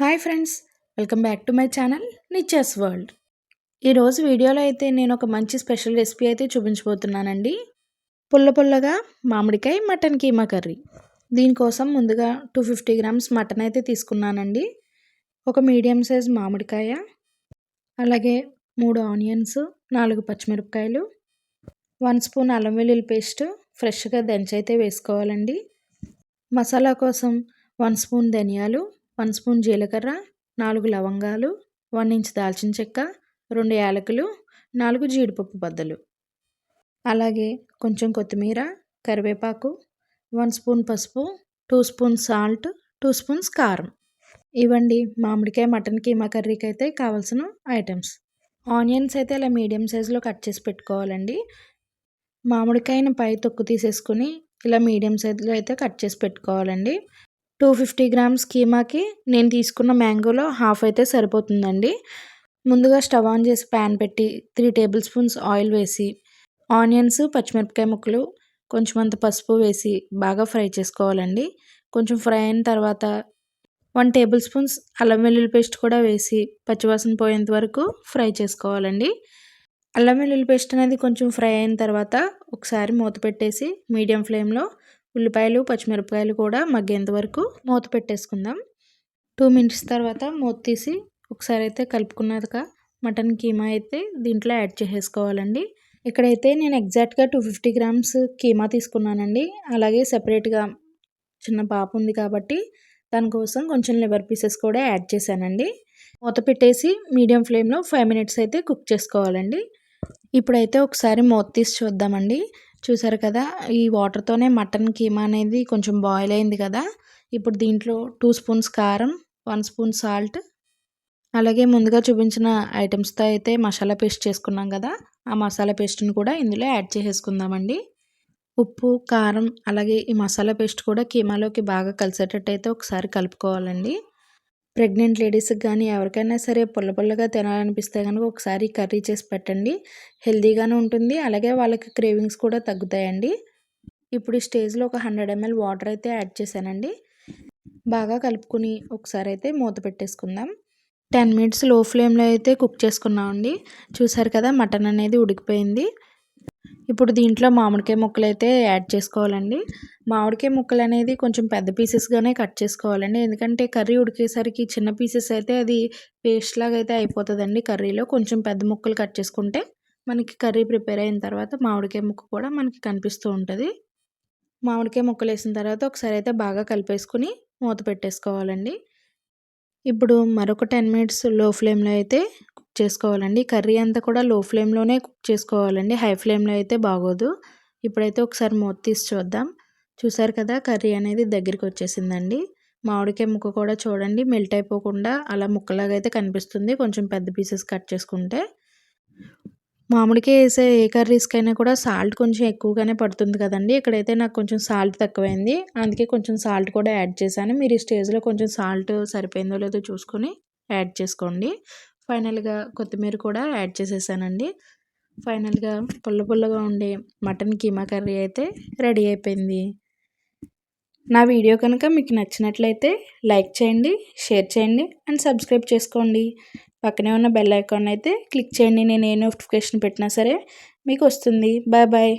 Hi friends welcome back to my channel niches world. ఈరోజు వీడియోలో అయితే నేను ఒక మంచి స్పెషల్ రెసిపీ అయితే చూపించబోతున్నానండి. పుల్ల పుల్లగా మామిడికాయ మటన్ కీమా కర్రీ. దీనికోసం ముందుగా టూ ఫిఫ్టీ గ్రామ్స్ మటన్ అయితే తీసుకున్నానండి. ఒక మీడియం సైజ్ మామిడికాయ అలాగే మూడు ఆనియన్స్ నాలుగు పచ్చిమిరపకాయలు వన్ స్పూన్ అల్లం వెల్లుల్లి పేస్ట్ ఫ్రెష్గా దంచి అయితే వేసుకోవాలండి. మసాలా కోసం వన్ స్పూన్ ధనియాలు వన్ స్పూన్ జీలకర్ర నాలుగు లవంగాలు వన్ ఇంచ్ దాల్చిన చెక్క రెండు యాలకులు నాలుగు జీడిపప్పు బద్దలు. అలాగే కొంచెం కొత్తిమీర కరివేపాకు వన్ స్పూన్ పసుపు two spoon salt two spoons కారం. ఇవ్వండి మామిడికాయ మటన్ కీమా కర్రీకి అయితే కావాల్సిన ఐటమ్స్. ఆనియన్స్ అయితే ఇలా మీడియం సైజులో కట్ చేసి పెట్టుకోవాలండి. మామిడికాయను పై తొక్కు తీసేసుకుని ఇలా మీడియం సైజులో అయితే కట్ చేసి పెట్టుకోవాలండి. టూ ఫిఫ్టీ గ్రామ్స్ కీమాకి నేను తీసుకున్న మ్యాంగోలో హాఫ్ అయితే సరిపోతుందండి. ముందుగా స్టవ్ ఆన్ చేసి ప్యాన్ పెట్టి త్రీ టేబుల్ స్పూన్స్ ఆయిల్ వేసి ఆనియన్స్ పచ్చిమిరపకాయ ముక్కలు కొంచెం అంత పసుపు వేసి బాగా ఫ్రై చేసుకోవాలండి. కొంచెం ఫ్రై అయిన తర్వాత వన్ టేబుల్ స్పూన్స్ అల్లం వెల్లుల్లి పేస్ట్ కూడా వేసి పచ్చివాసన పోయేంత వరకు ఫ్రై చేసుకోవాలండి. అల్లం వెల్లుల్లి పేస్ట్ అనేది కొంచెం ఫ్రై అయిన తర్వాత ఒకసారి మూత పెట్టేసి మీడియం ఫ్లేమ్లో ఉల్లిపాయలు పచ్చిమిరపకాయలు కూడా మగ్గేంత వరకు మూత పెట్టేసుకుందాం. టూ మినిట్స్ తర్వాత మూత తీసి ఒకసారి అయితే కలుపుకున్నాక మటన్ కీమా అయితే దీంట్లో యాడ్ చేసేసుకోవాలండి. ఇక్కడైతే నేను ఎగ్జాక్ట్గా టూ ఫిఫ్టీ గ్రామ్స్ కీమా తీసుకున్నానండి. అలాగే సెపరేట్గా చిన్న పాప ఉంది కాబట్టి దానికోసం కొంచెం లివర్ పీసెస్ కూడా యాడ్ చేశానండి. మూత పెట్టేసి మీడియం ఫ్లేమ్లో ఫైవ్ మినిట్స్ అయితే కుక్ చేసుకోవాలండి. ఇప్పుడైతే ఒకసారి మూత తీసి చూద్దామండి. చూసారు కదా ఈ వాటర్తోనే మటన్ కీమా అనేది కొంచెం బాయిల్ అయింది కదా. ఇప్పుడు దీంట్లో టూ స్పూన్స్ కారం వన్ స్పూన్ సాల్ట్ అలాగే ముందుగా చూపించిన ఐటమ్స్తో అయితే మసాలా పేస్ట్ చేసుకున్నాం కదా ఆ మసాలా పేస్ట్ని కూడా ఇందులో యాడ్ చేసేసుకుందామండి. ఉప్పు కారం అలాగే ఈ మసాలా పేస్ట్ కూడా కీమాలోకి బాగా కలిసేటట్టు అయితే ఒకసారి కలుపుకోవాలండి. ప్రెగ్నెంట్ లేడీస్కి కానీ ఎవరికైనా సరే పుల్ల పుల్లగా తినాలనిపిస్తే కనుక ఒకసారి కర్రీ చేసి పెట్టండి. హెల్తీగానే ఉంటుంది. అలాగే వాళ్ళకి క్రేవింగ్స్ కూడా తగ్గుతాయండి. ఇప్పుడు ఈ స్టేజ్లో ఒక హండ్రెడ్ ఎంఎల్ వాటర్ అయితే యాడ్ చేశానండి. బాగా కలుపుకుని ఒకసారి అయితే మూత పెట్టేసుకుందాం. టెన్ మినిట్స్లో ఫ్లేమ్లో అయితే కుక్ చేసుకున్నామండి. చూసారు కదా మటన్ అనేది ఉడికిపోయింది. ఇప్పుడు దీంట్లో మామిడికాయ ముక్కలు అయితే యాడ్ చేసుకోవాలండి. మామిడికాయ ముక్కలు అనేది కొంచెం పెద్ద పీసెస్గానే కట్ చేసుకోవాలండి. ఎందుకంటే కర్రీ ఉడికేసరికి చిన్న పీసెస్ అయితే అది పేస్ట్ లాగా అయితే అయిపోతుందండి కర్రీలో. కొంచెం పెద్ద ముక్కలు కట్ చేసుకుంటే మనకి కర్రీ ప్రిపేర్ అయిన తర్వాత మామిడికాయ ముక్క కూడా మనకి కనిపిస్తూ ఉంటుంది. మామిడికాయ ముక్కలు వేసిన తర్వాత ఒకసారి అయితే బాగా కలిపేసుకుని మూత పెట్టేసుకోవాలండి. ఇప్పుడు మరొక టెన్ మినిట్స్లో ఫ్లేమ్లో అయితే కుక్ చేసుకోవాలండి. కర్రీ అంతా కూడా లో ఫ్లేమ్లోనే కుక్ చేసుకోవాలండి. హై ఫ్లేమ్లో అయితే బాగోదు. ఇప్పుడైతే ఒకసారి మూత తీసి చూద్దాం. చూసారు కదా కర్రీ అనేది దగ్గరికి వచ్చేసిందండి. మామిడికాయ ముక్క కూడా చూడండి మెల్ట్ అయిపోకుండా అలా ముక్కలాగా అయితే కనిపిస్తుంది. కొంచెం పెద్ద పీసెస్ కట్ చేసుకుంటే. మామిడికాయ వేసే ఏ కర్రీస్కైనా కూడా సాల్ట్ కొంచెం ఎక్కువగానే పడుతుంది కదండి. ఇక్కడైతే నాకు కొంచెం సాల్ట్ తక్కువైంది. అందుకే కొంచెం సాల్ట్ కూడా యాడ్ చేశాను. మీరు ఈ స్టేజ్లో కొంచెం సాల్ట్ సరిపోయిందో లేదో చూసుకొని యాడ్ చేసుకోండి. ఫైనల్గా కొత్తిమీర కూడా యాడ్ చేసేసానండి. ఫైనల్గా పుల్ల పుల్లగా ఉండే మటన్ కీమా కర్రీ అయితే రెడీ అయిపోయింది. నా వీడియో కనుక మీకు నచ్చినట్లయితే లైక్ చేయండి షేర్ చేయండి అండ్ సబ్స్క్రైబ్ చేసుకోండి. పక్కనే ఉన్న బెల్ ఐకాన్ అయితే క్లిక్ చేయండి. నేను ఏ నోటిఫికేషన్ పెట్టినా సరే మీకు వస్తుంది. Bye bye.